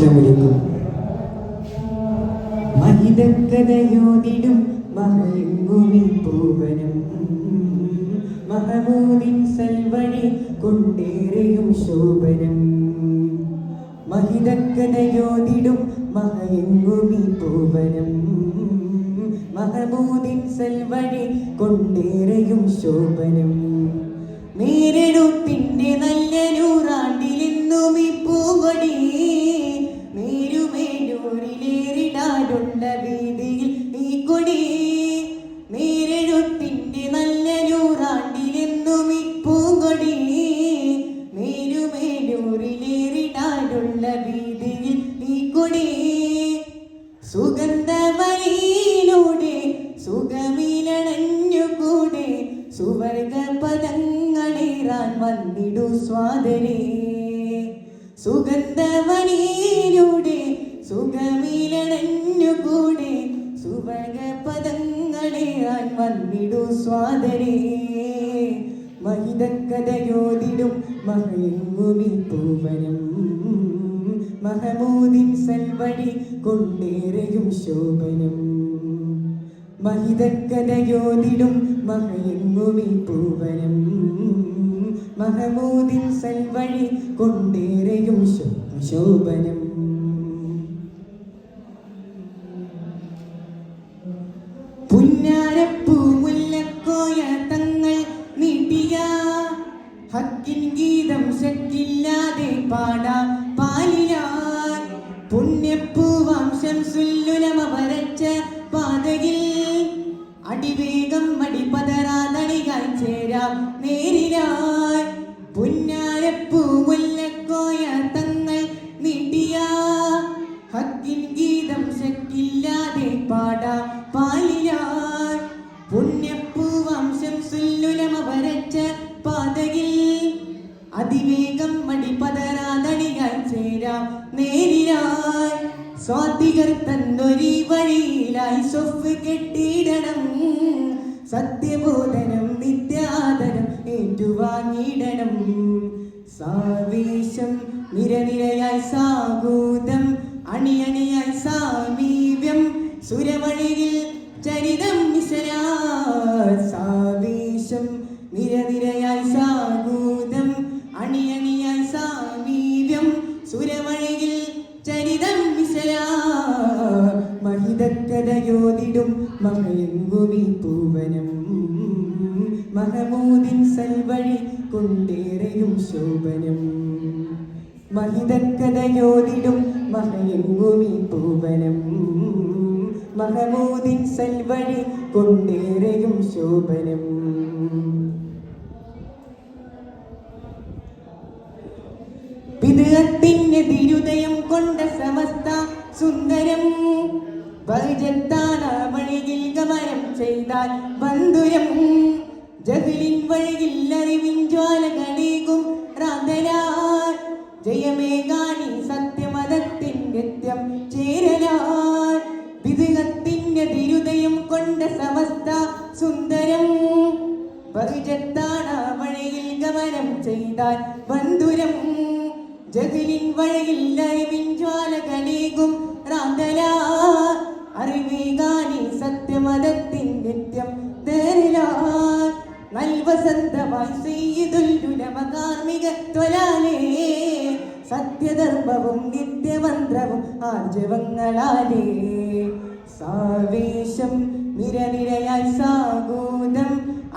അസ്സലാമലൈക്കും മഹിതക്കഥയോതിടും മഹങ്ങുമി പൂവനം മഹമൂദിൻ സൽവഴി കൊണ്ടേറിയും ശോഭനം. മഹിതക്കഥയോതിടും മഹയങ്ങുമി പൂവനം മഹമൂദിൻ സൽവഴി കൊണ്ടേറിയും ശോഭനം. ഈ കൊടി സുഗന്ധമണിയിലൂടെ സുഖമിലണഞ്ഞുകൂടെ സുവർഗ പദങ്ങളേറാൻ വന്നിടു സ്വാതരേ. സുഗന്ധമണിയിലൂടെ സുഖമിലണഞ്ഞുകൂടെ സുവർഗ പദങ്ങളേറാൻ വന്നിടു സ്വാതരേ. മഹിതക്കഥയോതിടും മഹയങ്ങുമി പൂവനം. മഹമൂദിൻ സൽവഴി കൊണ്ടേറെയും ശോഭനം. മഹിതക്കനയോതിടും മഹയങ്ങുമി പൂവനം. മഹമൂദിൻ സൽവഴി കൊണ്ടേറെയും ശോഭനം. ചേരാം നേരിലായി. സ്വാതികർ തന്നൊരി വഴിയിലായി സ്വഫ് കെട്ടിയിടണം സത്യബോധനം നിത്യാദനം ഏറ്റുവാങ്ങിയിടണം. സാവേശം നിരനിരയായി സാഗൂതം അണിയണിയായി സാമീപ്യം. സുരമണിയിൽ ചരിതം മഹയങ്കുമി പൂവനം. മഹമൂദിൻ സൽവഴി കൊണ്ടേറെയും ശോഭനം. മഹിതക്കഥയോതിടും മഹയങ്കുമി പൂവനം. മഹമൂദിൻ സൽവഴി കൊണ്ടേറെയും ശോഭനം. പിതൃത്തിന്റെ തിരുദയം കൊണ്ട സമസ്ത സുന്ദരം. വൈജത്താന വഴിയിൽ ഗമനം ചെയ്താൽ ബന്ധുരം. ജതിലിൻ വഴിയിൽ അറിവിൻ ജ്വാലകളേകും ജയമേ ജയമേകാനി സത്യമതത്തിൻ നിത്യം ചേരലാർ. പിതൃത്തിന്റെ തിരുദയം കൊണ്ട സമസ്ത സുന്ദരം. ബഹുജത്താണ വഴിയിൽ ഗമനം ചെയ്താൽ ബന്ധുരം. ജതിലിൻ വഴിയിൽ അറിവിൻ ജ്വാലകളേകും റാന്തലാ അറിവേകാനി സത്യമതത്തിൻ നിത്യം തേരലാ നൽവസന്തമായി ചെയ്തുലുലമ ത്വലാലേ സത്യധർമ്മവും നിത്യമന്ത്രവും ആർജവങ്ങളാലേ. സാവേശം നിരനിരയായി സാഗൂതം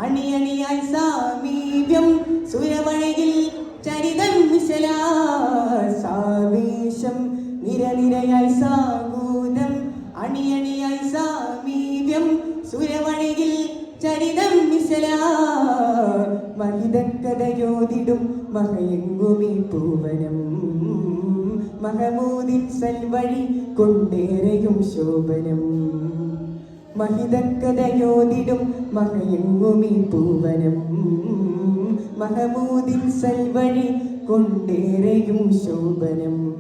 അണിയണിയായി സാമീപ്യം സുരവഴിയിൽ ചരിതം വിശലാ സാവേശം നിരനിരയായി സാമീപ്യം സുരവഴിയിൽ ചരിതം മിസല. മഹിതക്കഥയോതിടും മഹയങ്കുമി പൂവനം. മഹമൂദിൻ സൽവഴി കൊണ്ടേറെയും ശോഭനം. മഹിതക്കഥയോതിടും മഹയങ്കുമി പൂവനം. മഹമൂദിൻ സൽവഴി കൊണ്ടേറെയും ശോഭനം.